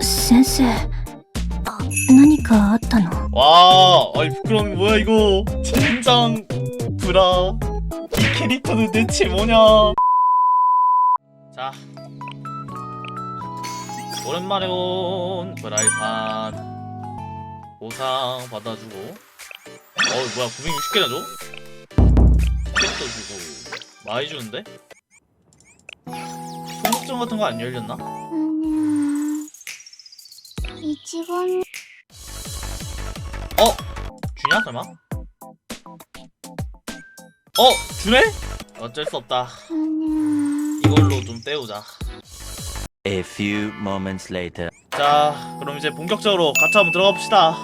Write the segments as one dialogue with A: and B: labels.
A: 先生何かあったの
B: 와, 아이 부끄러운 게 뭐야 이거? 젠장 브라. 이 캐릭터는 대체 뭐냐? 자, 오랜만에 온 브라이판 보상 받아주고. 어, 뭐야 960개나 줘? 팩도 주고 많이 주는데? 합정 같은 거 안 열렸나?
A: 아니야. 이 직원
B: 어? 주냐 설마? 어? 주네? 어쩔 수 없다
A: 아니야.
B: 이걸로 좀 때우자
C: A few moments later.
B: 자 그럼 이제 본격적으로 가차 한번 들어가 봅시다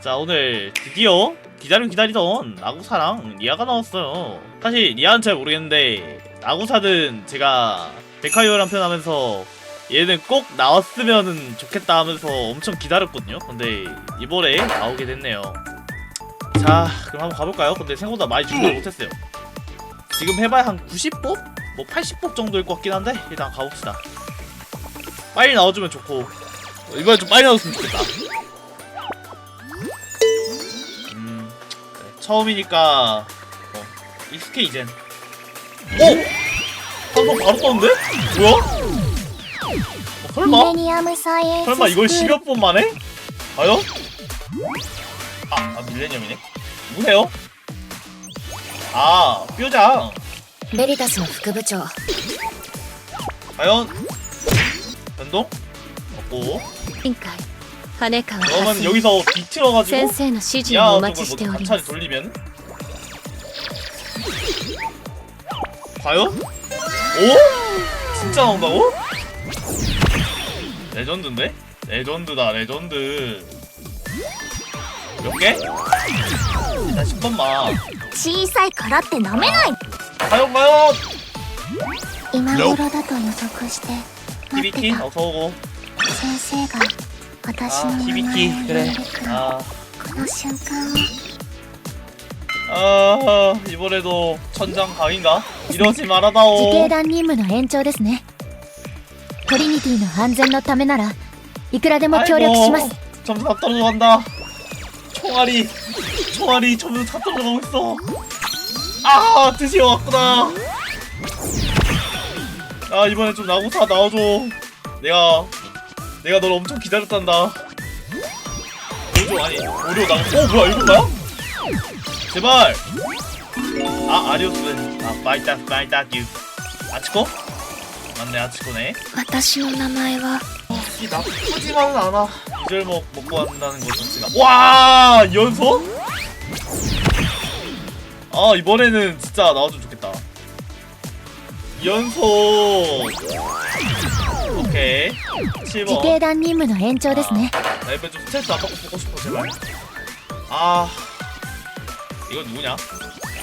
B: 자 오늘 드디어 기다림 기다리던 나구사랑 리아가 나왔어요 사실 리아는 잘 모르겠는데 나구사는 제가 백화요란 편 하면서 얘는 꼭 나왔으면 좋겠다 하면서 엄청 기다렸거든요. 근데 이번에 나오게 됐네요. 자 그럼 한번 가볼까요? 근데 생각보다 많이 준비를 못했어요. 지금 해봐야 한 90뽑? 뭐 80뽑 정도일 것 같긴 한데 일단 가봅시다. 빨리 나와주면 좋고. 이번에 좀 빨리 나왔으면 좋겠다. 음 그래. 처음이니까 어, 익숙해 이젠 오! 방송 바로 떴는데? 뭐야? 어, 설마?
A: ミレニアムサイエンス
B: 설마 이걸
A: スクール
B: 10여 번 만에? 과연? 아, 아 밀레니엄이네 누구세요? 아 뼈장
A: ベリタスの副部長
B: 과연? 변동? 없고
A: 委員会羽川
B: 그러면
A: 蓮
B: 여기서 뒤틀어가지고
A: 先生の指示を
B: 야
A: お
B: 저걸
A: 待ちしてお
B: 뭐
A: りま
B: 가차를
A: す
B: 돌리면 과연? 오? 진짜 나온다고? 레전드인데? 레전드다 레전드 몇 개? 일단 10번만
A: 小さいからって舐めない
B: 과연 과연
A: 今頃だと予測して待って
B: TBT
A: た
B: 어서오고
A: 先生が私の
B: 아
A: 名前を
B: TBT
A: 呼ん
B: 그래
A: でくる
B: 아,
A: この瞬間を
B: 아 이번에도 천장 강인가? 이러지
A: 自警
B: 말아다오
A: 団任務の延長ですねトリニティの安全のためならいくらでも協力します
B: 점수 다 떨어져간다 총알이 총알이 점수 다 떨어져가고 있어 아 드디어 왔구나 아 이번에 좀 나고사 나와줘 내가 내가 널 엄청 기다렸단다 오조 아니 오조 나고 어 뭐야 이건가요? 제발 아 아리오스 아 파이타 파이타 큐 아치코? 맞네 아치코네
A: 私の名前は
B: 이 나쁘지만은 않아. 이절먹 먹고 한다는 것 자체가. 와 연속? 아 이번에는 진짜 나와주면 좋겠다. 연속. 오케이.
A: 自
B: 7번.
A: 警団任務の延長ですね
B: 나 이번에 좀 스트레스 안 받고 보고 싶어 제발. 아 이건 누구냐?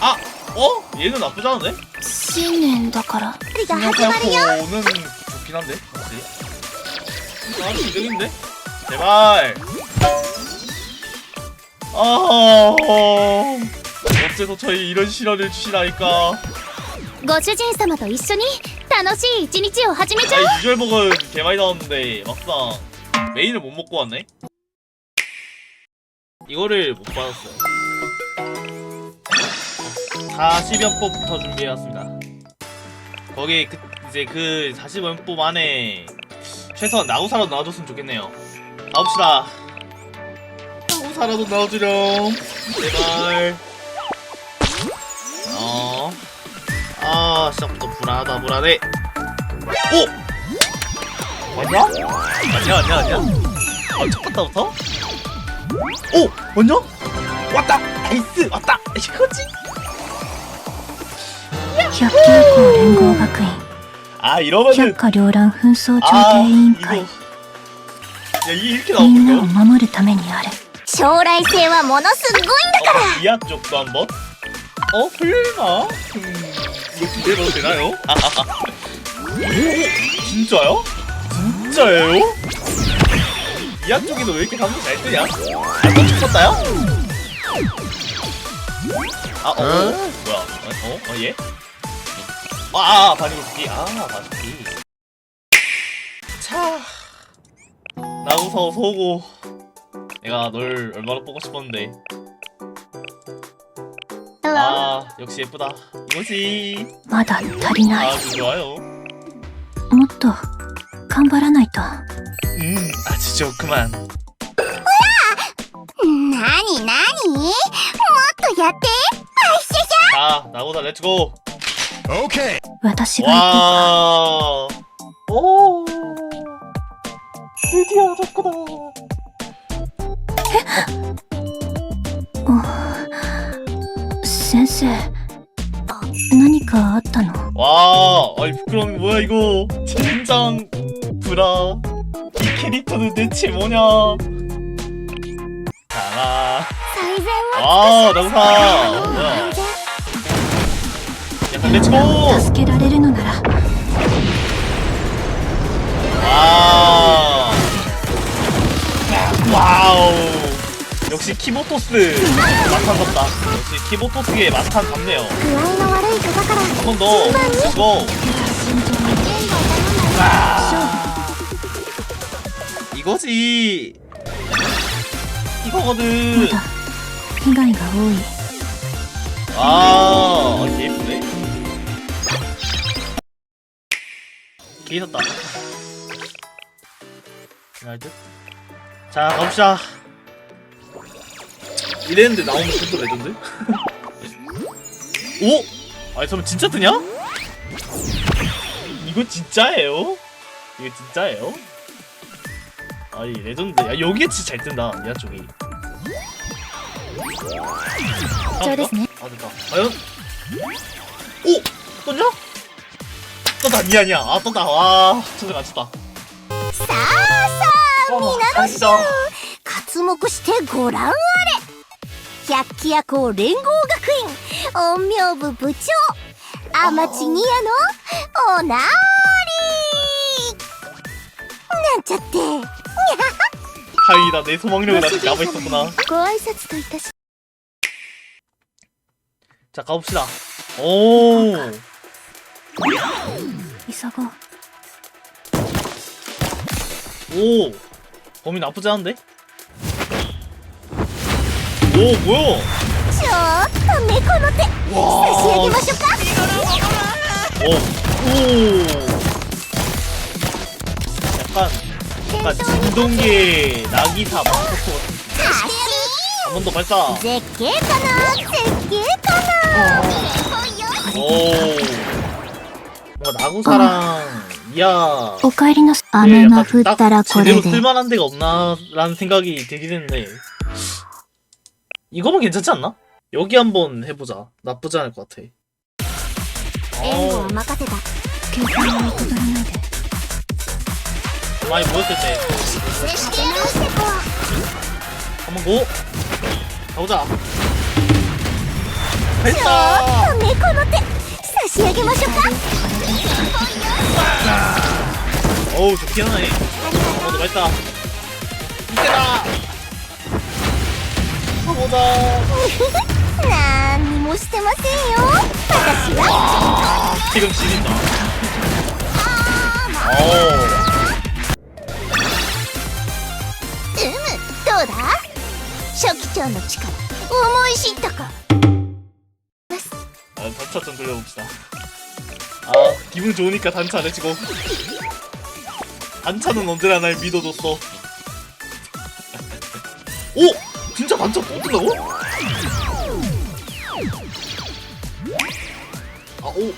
B: 아 어? 얘는 나쁘지 않은데?
A: 新年だからが
B: 생각해놓고는 좋긴 한데 확실히 나는 이득인데? 제발 아 어째서 저희 이런 실현을 주시나이까
A: ご主人様と一緒に楽しい一日を始めちゃう
B: 아니 유절복은 개 많이 나왔는데 막상 메인을 못 먹고 왔네 이거를 못 받았어요 40연법부터 준비해왔습니다 거기 그 이제 그 40연법 안에 최소한 나우사라도 나와줬으면 좋겠네요 나옵시다 나우사라도 나와주렴 제발 어. 아 시작부터 불안하다 불안해 오! 맞냐? 맞냐 맞냐 맞냐? 아, 첫 번째부터? 오! 맞냐? 왔다! 나이스! 왔다! 이거지?
A: 百九校連合学院
B: 아 이러면은
A: 百花繚乱紛争調
B: 아
A: 停委員
B: 이거
A: 会
B: 야 이게 이렇게
A: みんなを
B: 나오거든요?
A: 守るためにある将来性はものすごい
B: 어, 이하 쪽도 한번 어? 설마? 음, 이거 기대해도 되나요? 오! 진짜요? 진짜예요? 이하 쪽에는 왜 이렇게 감정 잘 뜨냐? 안고 싶었다요? 아, 어? 어? 뭐야? 어? 어? 어? 얘? 아 반이고 듣기 아 반듣기 차 나우서 소고 내가 널 얼마나 보고 싶었는데 아 역시 예쁘다 이거지
D: まだ足りない
B: 아주 좋아요
D: もっと頑張らないと
B: 음 아주 좋구만
E: なになにもっとやって
B: 자 나보다 렛츠고
D: 私が行こ
B: 와 오. 드디어 좋구나
D: う先生何かあったの
B: 와 아이 부끄러운 게 뭐야 이거 젠장 브라 이 캐릭터는 대체 뭐냐 자라
E: 最善
B: 아 나우사 뭐야 약간 렛츠고
D: 助けられるのなら
B: 와 와우 역시 키보토스 마탄 같다 역시 키보토스의 마탄 같네요
E: 具合の悪い方から
B: 한 번 더 렛츠고
E: 慎重に剣を頼んだ
B: 이거지
D: ま
B: 이거거든
D: だ被害が多い
B: 아, 뒤에 있었다 나이트 자 갑시다 이랬는데 나오면 진짜 레전드? 오! 아니 잠깐 진짜 뜨냐? 이거 진짜예요? 이거 진짜예요? 아니 레전드 야 여기 진짜 잘 뜬다 야 쪽이
A: 아,
B: 아 됐다 과연? 오! 떴냐? 떴다 아니야 아니야 아 떴다 와 천재 맞췄다
E: さあさあ
B: 皆の衆
E: 刮目してご覧あれ百鬼夜行連合学院陰陽部部長天地ニアのおなーりなんちゃって
B: 다행이다 내 소망력을 아직 남아있었구나
E: ご挨拶といたし
B: 자 가봅시다 오
D: 急ごう
B: 오 범위 나쁘지 않은데? 오 뭐야
E: ちょっと猫の手差し上げ
B: 와
E: ましょうか
B: 오, 오 약간 약간 진동계 나기사 마스터 같은 한 번 더 발사
E: 絶景かな絶景かな
B: 오 뭔가 나구사랑 이야
D: お帰りなさい
B: 네,
D: 雨が
B: 약간
D: 降ったら
B: 딱
D: これ
B: 제대로
D: で
B: 쓸만한 데가 없나라는 생각이 들긴 했는데 이거면 괜찮지 않나? 여기 한번 해보자 나쁘지 않을 것 같아
E: 援護
B: 어,
E: は任せた
D: 警戒は怠らないで
B: 많이 모였을 때
E: 立て直してこ
B: 한번 고 가보자
E: う
B: 발사
E: 猫の手 仕上げましょうか。
B: おない。った。見てそ
E: うだ。にもしてませんよ。私は。
B: が死んだ。お
E: うむどうだ？初期長の力思い知ったか？
B: 아, 단차 좀 돌려봅시다. 아, 기분 좋으니까 단차 안 해치고. 단차는 언제나 날 믿어줬어. 오! 진짜 단차 또 뜬다고? 아, 오.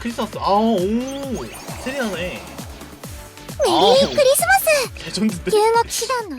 B: 크리스마스. 아, 오. 세리나네.
E: メリークリスマス
B: 레전드인데?
E: 留学師団の